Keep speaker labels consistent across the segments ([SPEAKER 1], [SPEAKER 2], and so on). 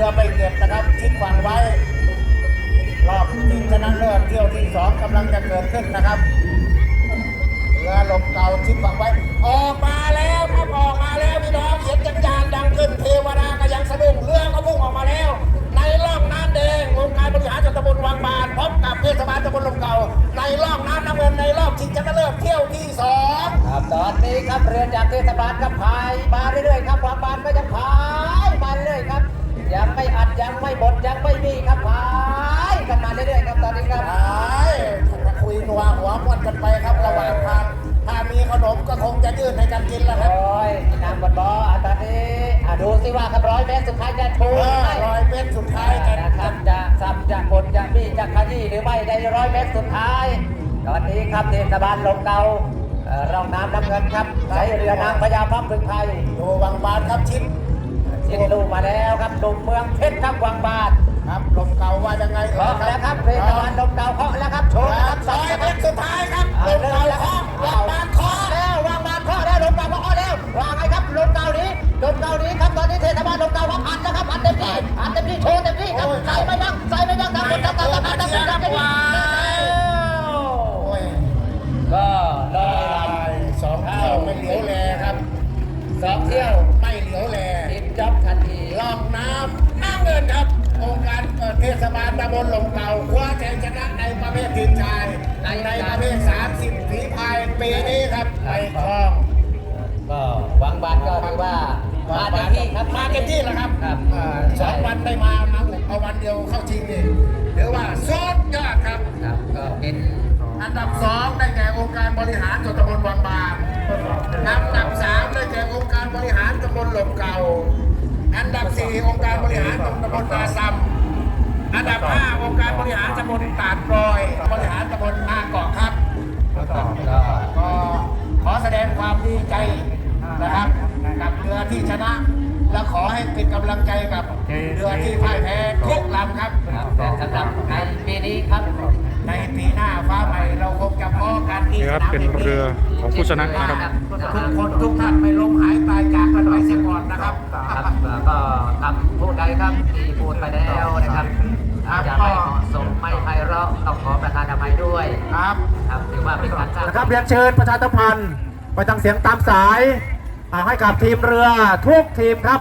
[SPEAKER 1] รือไปเก็บนะครับชิดฝั่งไว้ รอบชิงชนะเลิศเที่ยวที่สองกำลังจะเกิดขึ้นนะครับเรือลมเก่าชิดฝั่งไว้ ออกมาแล้วครับออกมาแล้วพี่น้องเสียงจันจานดังขึ้นเทวดาก็ยังสะดุ้งเรือก็พุ่งออกมาแล้ว ในร่องน้ำแดงองค์การบริหารส่วนตำบลวังบานพบกับเทศบาลตำบลลมเก่า ในร่องน้ำน้ำเงินในรอบชิงชนะเลิศเที่ยวที่สอง
[SPEAKER 2] ครับตอนนี้ครับเรือจากเทศบาลก็พายมาเรื่อยๆครับความบานก็ยังพายมาเรื่อยๆครับ ยังไม่อัดยังไม่หมดยังไม่มีครับพายกันมาเรื่อยๆครับตอนนี้ครับ
[SPEAKER 1] ไอ้คุยนัวหัวมวนกันไปครับระหว่างทางถ้ามีขนมก็คงจะยื่นให้กันกินแล้วครับ
[SPEAKER 2] โอ้ยนางบนบออะตอนนี้อะดูสิว่าครับร้อยเมตรสุดท้ายจะถูก
[SPEAKER 1] เอ
[SPEAKER 2] หรือ
[SPEAKER 1] อ
[SPEAKER 2] ไม่
[SPEAKER 1] รอยเม็ดสุดท้ายกัน
[SPEAKER 2] นะครับจะซ้ำจะกดจะบี้จะขยี้หรือไม่ในร้อยเมตรสุดท้าย ตอนนี้ครับเทศบาลลงเกาเอ่อร่องน้ำน้ำเงินครับใช้เรือนางพญาพับพึงไทย
[SPEAKER 1] ดูวังบานครับชิด
[SPEAKER 2] ชิดลูกมาแล้วครับหนุ่มเมืองเพชรครับวังบาท
[SPEAKER 1] ครับลมเก่าว่ายังไง
[SPEAKER 2] เคาะแล้วครับเทศบาลลงเกาเคาะแล้วครับโชว์แล้วครับ
[SPEAKER 1] รอยเม็ดสุดท้ายครับล
[SPEAKER 2] เอา
[SPEAKER 1] ม
[SPEAKER 2] เริ่
[SPEAKER 1] เก่าม
[SPEAKER 2] แล้ว
[SPEAKER 1] เค
[SPEAKER 2] ครัาะบ
[SPEAKER 1] วังบาน
[SPEAKER 2] เคาะ
[SPEAKER 1] เคาะ
[SPEAKER 2] แล้ววางบานเคาะแล้วลงเกาเคาะแล้ววางไงครับลงเกานี้ลงเกานี้ครับตอนนี้เทศบาลลงเกาครับอัดนะครับอัดเต็มที่อัดเต็มที่โชว์เต็มที่ครับใส่ไม่
[SPEAKER 1] เทศบาลตำบลลมเก่าคว้าชัยชนะในประเภททีมชายในประเภท 30ฝีพายปีนี้ครับไปครอง
[SPEAKER 2] ก็หวังบานก็ถือว่ามาเต็มที่ครับ
[SPEAKER 1] มาเต็มที่แล้วครับ
[SPEAKER 2] ครับ
[SPEAKER 1] อ่าสองวันได้มามาบุกเอาวันเดียวเข้าชิงนี่ถือว่าสุดยอดครับ
[SPEAKER 2] ครับก็เป็น
[SPEAKER 1] อันดับสองได้แก่องค์การบริหารส่วนตำบลวังบานอันดับสามได้แก่องค์การบริหารตำบลหลมเก่า อันดับสี่องค์การบริหารตำบลนาซัม อันดับห้าองค์การบริหารตำบลตาดกรอย บริหารตำบลนาเกาะครับ
[SPEAKER 2] ก็
[SPEAKER 1] ก็ขอแสดงความดีใจนะครับกับเรือที่ชนะ และขอให้เป็นกำลังใจกับเรือที่พ่ายแพ้ทุกลำครับ
[SPEAKER 2] ครับแต่สำหรับในปีนี้ครับ
[SPEAKER 1] ในปีหน้าฟ้าใหม่เราคงจะพอกันที่
[SPEAKER 3] นี่ครับเป็นเรือของผู้ชนะนะครับ
[SPEAKER 1] ทุกคนทุกท่านไม่ล้มหายตายจากกันไปเสียก่อนนะครับ
[SPEAKER 2] ครับก็คำพูดใดครับที่พูดไปแล้วนะครับ อาจจะไม่เหมาะสมไม่ไพเราะต้องขอประธานอภัยด้วย
[SPEAKER 1] ครับ
[SPEAKER 2] ครับถือว่าเป็นการสร้าง
[SPEAKER 4] นะครับเรียนเชิญประชาสัมพันธ์ไปทางเสียงตามสายอ่าให้กับทีมเรือทุกทีมครับ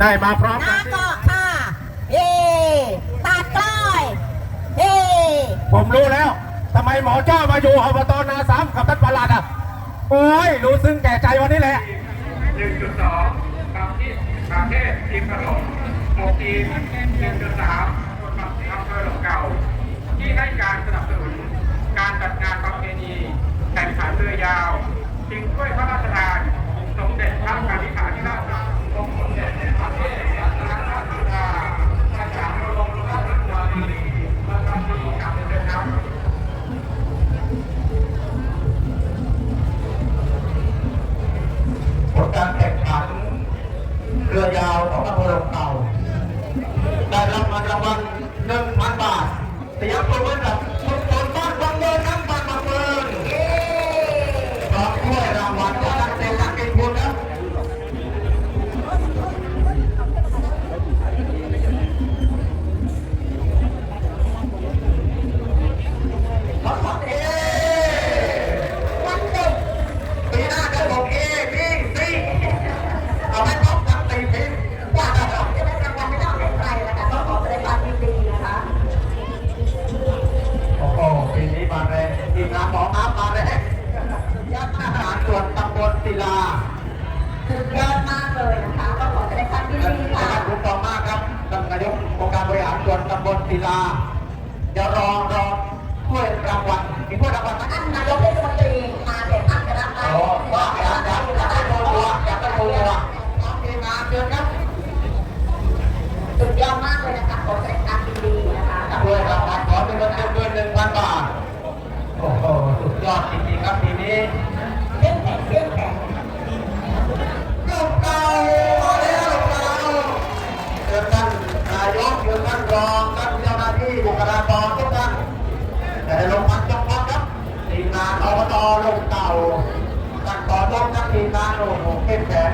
[SPEAKER 4] ได้มาพร้อมกั
[SPEAKER 5] นานเกาะค่ะเย่ตัดกล้อยเย่
[SPEAKER 4] ผมรู้แล้วทำไมหมอเจ้ามาอยู่อบตนาสามกับท่านประหลัดอะโอ้ยรู้ซึ้งแก่ใจวันนี้แหละ
[SPEAKER 6] 1.2กับที่ประเทศทีมผสม โมทีม1.3กับอำเภอหลงเก่า ที่ให้การสนับสนุนการจัดงานประเพณีแข่งขันเรือยาวชิงถ้วยพระราชทานสมเด็จพระกนิษฐาธิราช
[SPEAKER 4] ศิลา
[SPEAKER 5] สุดยอดมากเลยนะคะต้องขอแสดงความยิน
[SPEAKER 4] ท่าน
[SPEAKER 5] ดี
[SPEAKER 4] ประ
[SPEAKER 5] ค่ะ
[SPEAKER 4] ธานคุณต่อมากครับท่านนายกองค์การบริหารส่วนตำบลศิลาจะรอรอถ้วยรางวัลมีถ้วยรางวัลไหม
[SPEAKER 5] ท่านนายกเทศมนตรีมาแต่ท่านจะรับได้
[SPEAKER 4] โอ้ว่าอยากอยากอยากได้โชว์ตัวอยากได้โชว์ตัวน้องทีมงานเชิญครับ
[SPEAKER 5] สุดยอดมากเลยนะคะขอแสดงความยินดีนะคะ
[SPEAKER 4] ด้วยรางวัลขอเป็นเงินเดือนหนึ่งพัน รับทีมงานโอ้โหเข้มแข็ง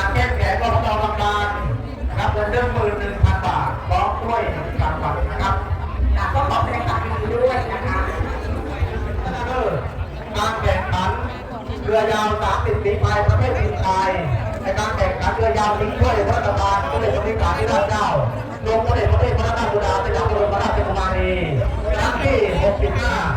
[SPEAKER 4] การแก้แขนของเราทำ
[SPEAKER 5] การ
[SPEAKER 4] นะครับเงินเดืองหมื่นหนึ่งพันบาทพร้อมด้วยการฝันนะครับ
[SPEAKER 5] ก็ขอแสดงควาด้วยนะคะ
[SPEAKER 4] การแข่งขันเรือยาว30ปีภายประเภททีมไทยในการแข่งขันเรือยาวนี้ด้วยพระราชานก็เลยสมเกาจพระนิราเจ้าลงพระเดชพระเดชพระราชบุดาเป็นพระบรมราชกุมารีครั้งที่ 65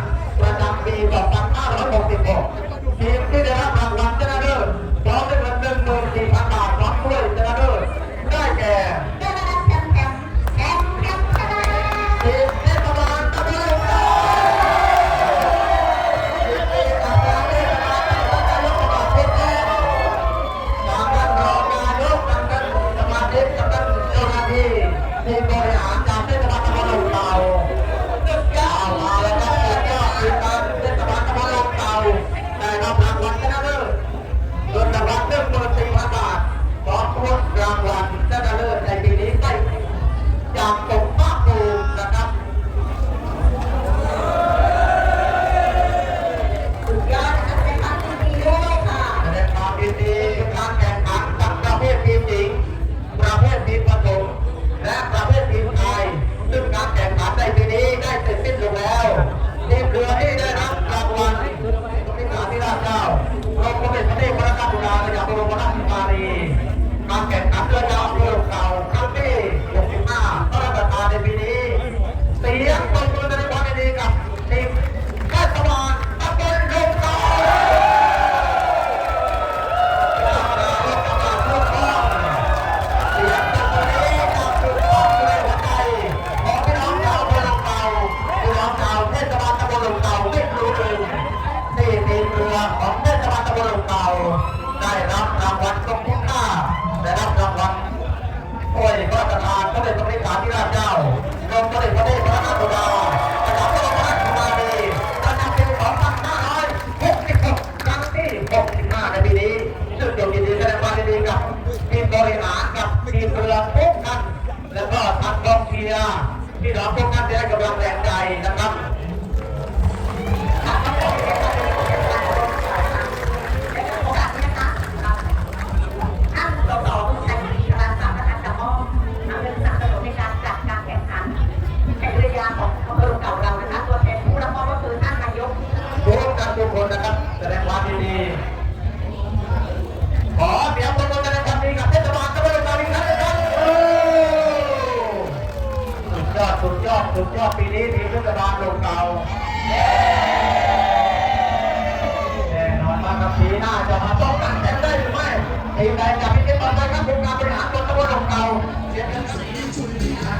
[SPEAKER 4] สีหน้าจะมาป้
[SPEAKER 5] อง
[SPEAKER 4] กันแชมได้หรือไม่ทีมใดจะพิจิตรได้ครับโครงการบริหารตนตะวันตกเก่าเสียเงินสีชุนดีครั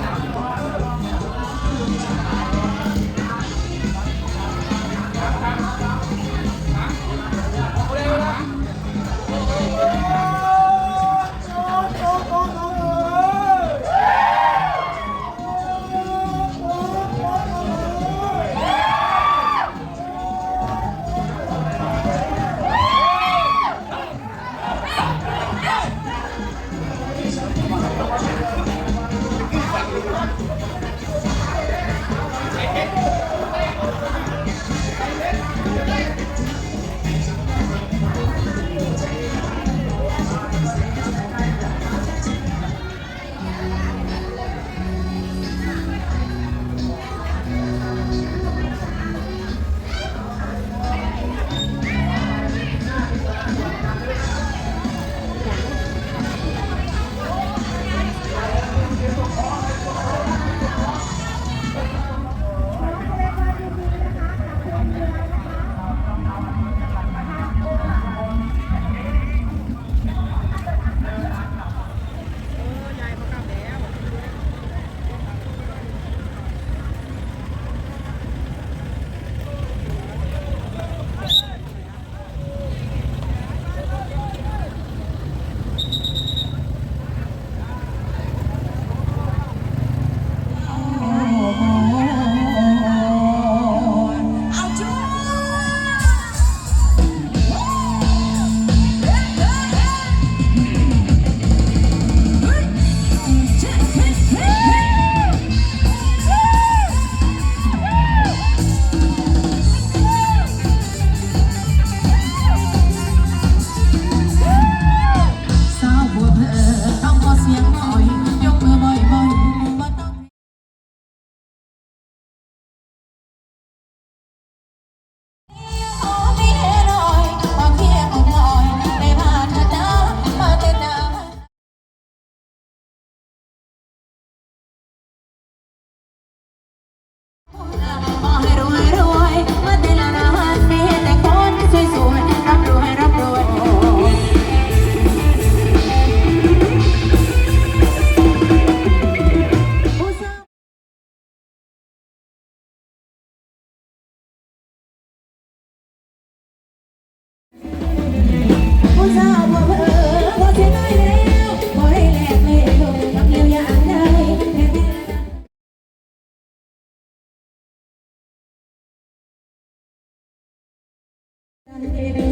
[SPEAKER 4] บ Thank you.